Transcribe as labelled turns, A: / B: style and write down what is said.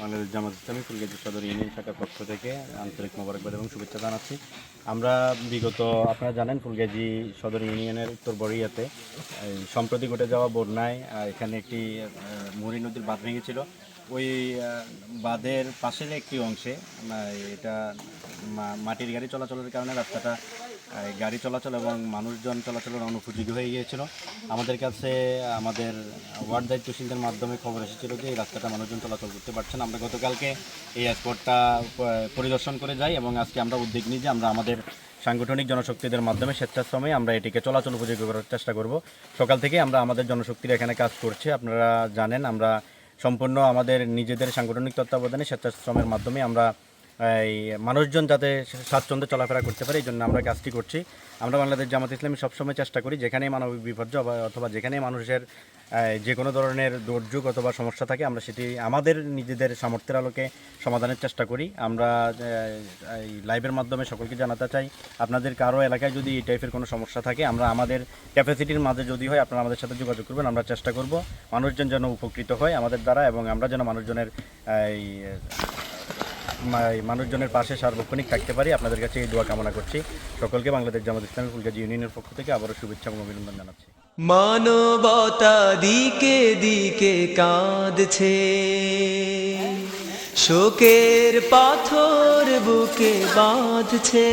A: বাংলাদেশ জামাত ইসলামী ফুলগাজী সদর ইউনিয়ন শাখার পক্ষ থেকে আন্তরিক মোবারকবাদ এবং শুভেচ্ছা জানাচ্ছি। আমরা বিগত, আপনারা জানেন ফুলগাজী সদর ইউনিয়নের উত্তর বড়িয়াতে সম্প্রতি ঘটে যাওয়া বন্যায় এখানে একটি মুহুরী নদীর বাঁধ ভেঙেছিল। ওই বাঁধের পাশের একটি অংশে এটা মাটির গাড়ি চলাচলের কারণে রাস্তাটা গাড়ি চলাচল এবং মানুষজন চলাচলের অনুপযোগী হয়ে গিয়েছিল। আমাদের কাছে, আমাদের ওয়ার্ড দায়িত্বশীলদের মাধ্যমে খবর এসেছিল যে, এই রাস্তাটা মানুষজন চলাচল করতে পারছেন আমরা গতকালকে এই স্পটটা পরিদর্শন করে যাই এবং আজকে আমরা উদ্যোগ নিই যে, আমরা আমাদের সাংগঠনিক জনশক্তিদের মাধ্যমে স্বেচ্ছাশ্রমে আমরা এটিকে চলাচল উপযোগী করার চেষ্টা করব। সকাল থেকে আমরা আমাদের জনশক্তির এখানে কাজ করছে, আপনারা জানেন আমরা সম্পূর্ণ আমাদের নিজেদের সাংগঠনিক তত্ত্বাবধানে স্বেচ্ছাশ্রমের মাধ্যমে আমরা এই মানুষজন যাতে স্বাচ্ছন্দ্যে চলাফেরা করতে পারে, এই জন্য আমরা কাজটি করছি। আমরা বাংলাদেশ জামাত ইসলামী সবসময় চেষ্টা করি, যেখানেই মানবিক বিপর্যয় অথবা যেখানেই মানুষের যে কোনো ধরনের দুর্যোগ অথবা সমস্যা থাকে, আমরা সেটি আমাদের নিজেদের সামর্থ্যের আলোকে সমাধানের চেষ্টা করি। আমরা এই লাইভের মাধ্যমে সকলকে জানাতে চাই, আপনাদের কারও এলাকায় যদি এই টাইপের কোনো সমস্যা থাকে, আমরা আমাদের ক্যাপাসিটির মাঝে যদি হয়, আপনারা আমাদের সাথে যোগাযোগ করবেন, আমরা চেষ্টা করব মানুষজন যেন উপকৃত হয় আমাদের দ্বারা, এবং আমরা যেন মানুষজনের, এই মানুষজনের পাশে সার্বক্ষণিক থাকতে পারি। আপনাদের কাছে এই দোয়া কামনা করছি। সকলকে বাংলাদেশ জামাত ইসলামী ফুলগাজী ইউনিয়নের পক্ষ থেকে আবারও শুভেচ্ছা এবং অভিনন্দন জানাচ্ছি।
B: মানবতা দিকে দিকে কাঁদছে। শোকের পাথর বুকে বাঁধছে।